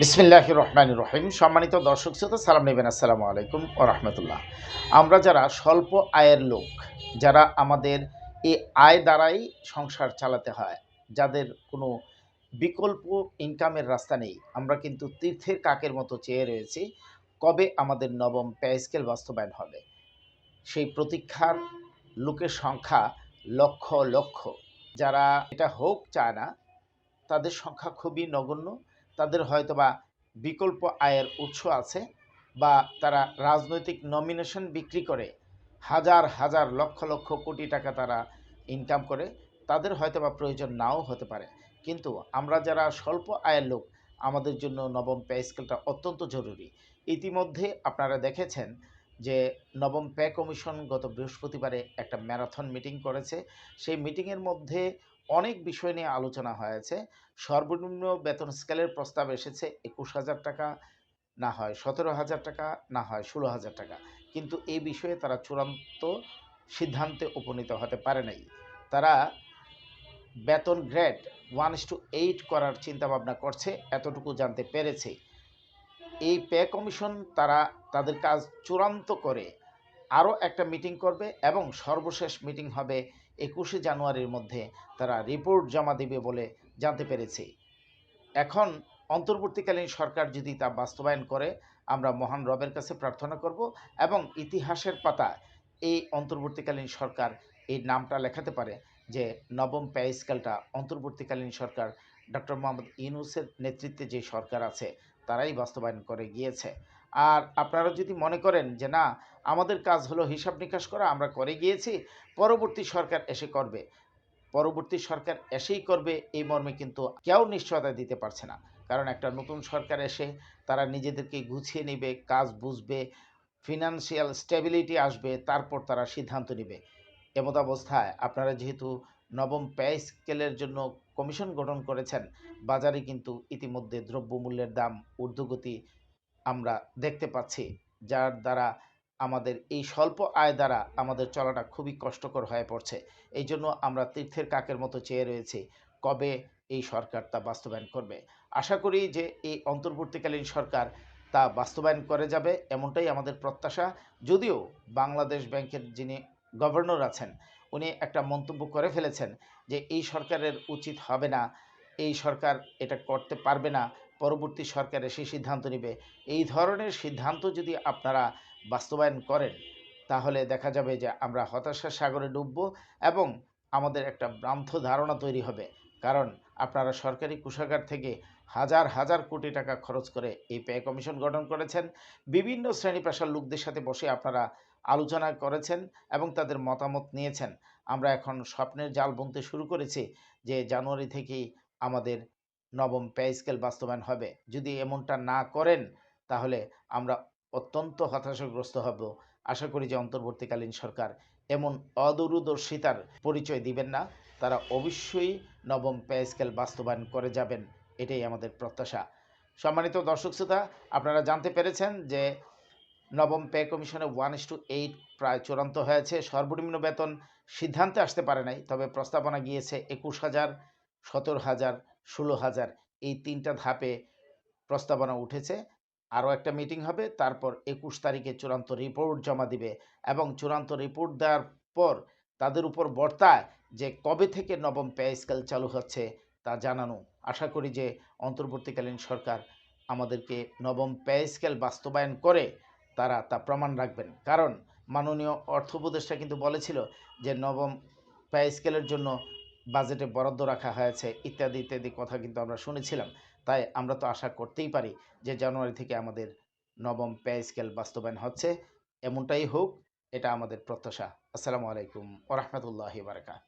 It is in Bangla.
বিসমিল্লাহ রহমান রহিম। সম্মানিত দর্শক শ্রোতা, সালাম নেবেন আসসালামু আলাইকুম ও রহমতুল্লাহ। আমরা যারা স্বল্প আয়ের লোক, যারা আমাদের এই আয় দ্বারাই সংসার চালাতে হয়, যাদের কোনো বিকল্প ইনকামের রাস্তা নেই, আমরা কিন্তু তীর্থের কাকের মতো চেয়ে রয়েছি, কবে আমাদের নবম পে স্কেল বাস্তবায়ন হবে? সেই প্রতীক্ষার লোকের সংখ্যা লক্ষ লক্ষ। যারা এটা হোক, চায় না, তাদের সংখ্যা খুবই নগণ্য। তাদের হয়তোবা বিকল্প আয়ের উৎস আছে বা তারা রাজনৈতিক নমিনেশন বিক্রি করে হাজার হাজার লক্ষ লক্ষ কোটি টাকা তারা ইনকাম করে, তাদের হয়তোবা প্রয়োজন নাও হতে পারে। কিন্তু আমরা যারা স্বল্প আয়ের লোক, আমাদের জন্য নবম পে স্কেলটা অত্যন্ত জরুরি। ইতিমধ্যে আপনারা দেখেছেন যে নবম পে কমিশন গত বৃহস্পতিবারে একটা ম্যারাথন মিটিং করেছে। সেই মিটিংয়ের মধ্যে অনেক বিষয় নিয়ে আলোচনা হয়েছে। সর্বনিম্ন বেতন স্কেলের প্রস্তাব এসেছে একুশ হাজার টাকা না হয়, সতেরো হাজার টাকা না হয়, ষোলো হাজার টাকা। কিন্তু এই বিষয়ে তারা চূড়ান্ত সিদ্ধান্তে উপনীত হতে পারে নাই। তারা বেতন গ্রেড ওয়ান টু এইট করার চিন্তাভাবনা করছে, এতটুকু জানতে পেরেছে। এই পে কমিশন তারা তাদের কাজ চূড়ান্ত করে আরও একটা মিটিং করবে এবং সর্বশেষ মিটিং হবে একুশে জানুয়ারির মধ্যে। তারা রিপোর্ট জমা দেবে বলে জানতে পেরেছি। এখন অন্তর্বর্তীকালীন সরকার যদি তা বাস্তবায়ন করে, আমরা মহান রবের কাছে প্রার্থনা করব এবং ইতিহাসের পাতা এই অন্তর্বর্তীকালীন সরকার এই নামটা লেখাতে পারে যে নবম পে স্কেলটা অন্তর্বর্তীকালীন সরকার ডক্টর মোহাম্মদ ইউনুসের নেতৃত্বে যে সরকার আছে, তারাই বাস্তবায়ন করে গিয়েছে। আর আপনারা যদি মনে করেন যে না, আমাদের কাজ হলো হিসাব নিকাশ করা, আমরা করে গিয়েছি, পরবর্তী সরকার এসে করবে। পরবর্তী সরকার এসেই করবে, এই মর্মে কিন্তু কেউ নিশ্চয়তা দিতে পারছে না। কারণ একটা নতুন সরকার এসে তারা নিজেদেরকে গুছিয়ে নেবে, কাজ বুঝবে ফিনান্সিয়াল স্টেবিলিটি আসবে, তারপর তারা সিদ্ধান্ত নেবে। এমত অবস্থায় আপনারা যেহেতু নবম পে স্কেলের জন্য কমিশন গঠন করেছেন, বাজারে কিন্তু ইতিমধ্যে দ্রব্যমূল্যের দাম, ঊর্ধ্বগতি আমরা দেখতে পাচ্ছি, যার দ্বারা আমাদের এই স্বল্প আয় দ্বারা আমাদের চলাটা খুবই কষ্টকর হয়ে পড়ছে। এই জন্য আমরা তীর্থের কাকের মতো চেয়ে রয়েছি, কবে এই সরকার তা বাস্তবায়ন করবে। আশা করি যে এই অন্তর্বর্তীকালীন সরকার তা বাস্তবায়ন করে যাবে, এমনটাই আমাদের প্রত্যাশা। যদিও বাংলাদেশ ব্যাংকের যিনি গভর্নর আছেন, উনি একটা মন্তব্য করে ফেলেছেন যে, এই সরকারের উচিত হবে না, এই সরকার এটা করতে পারবে না। পরবর্তী সরকার এসে সিদ্ধান্ত নেবে। এই ধরনের সিদ্ধান্ত যদি আপনারা বাস্তবায়ন করেন, তাহলে দেখা যাবে যে আমরা হতাশার সাগরে ডুববো এবং আমাদের একটা ভ্রান্ত ধারণা তৈরি হবে। কারণ আপনারা সরকারি কোষাগার থেকে হাজার হাজার কোটি টাকা খরচ করে এই পে কমিশন গঠন করেছেন। বিভিন্ন শ্রেণি পেশার লোকদের সাথে বসে আপনারা আলোচনা করেছেন এবং তাদের মতামত নিয়েছেন। আমরা এখন স্বপ্নের জাল বুনতে শুরু করেছি যে জানুয়ারি থেকেই আমাদের নবম পে স্কেল বাস্তবায়ন হবে। যদি এমনটা না করেন, তাহলে আমরা অত্যন্ত হতাশাগ্রস্ত হব। আশা করি যে অন্তর্বর্তীকালীন সরকার এমন অদূরদর্শিতার পরিচয় দিবেন না। তারা অবশ্যই নবম পে স্কেল বাস্তবায়ন করে যাবেন, এটাই আমাদের প্রত্যাশা। সম্মানিত দর্শক শ্রোতা, আপনারা জানতে পেরেছেন যে নবম পে কমিশনে ওয়ান ইস টু এইট প্রায় চূড়ান্ত হয়েছে। সর্বনিম্ন বেতন সিদ্ধান্তে আসতে পারে নাই, তবে প্রস্তাবনা গিয়েছে একুশ হাজার, সতেরো হাজার ষোলো হাজার এই তিনটা ধাপে প্রস্তাবনা উঠেছে। আরও একটা মিটিং হবে, তারপর একুশ তারিখে চূড়ান্ত রিপোর্ট জমা দিবে এবং চূড়ান্ত রিপোর্ট দেওয়ার পর তাদের উপর বর্তায় যে কবে থেকে নবম পে স্কেল চালু হচ্ছে তা জানানো। আশা করি যে অন্তর্বর্তীকালীন সরকার আমাদেরকে নবম পে স্কেল বাস্তবায়ন করে তারা তা প্রমাণ রাখবেন। কারণ মাননীয় অর্থ উপদেষ্টা কিন্তু বলেছিল যে নবম পে স্কেলের জন্য বাজেটে বরাদ্দ রাখা হয়েছে, ইত্যাদি ইত্যাদি কথা কিন্তু আমরা শুনেছিলাম। তাই আমরা তো আশা করতেই পারি যে জানুয়ারি থেকে আমাদের নবম পে স্কেল বাস্তবায়ন হচ্ছে। এমনটাই হোক, এটা আমাদের প্রত্যাশা। আসসালামু আলাইকুম ওরহমতুল্লাহ বারকাত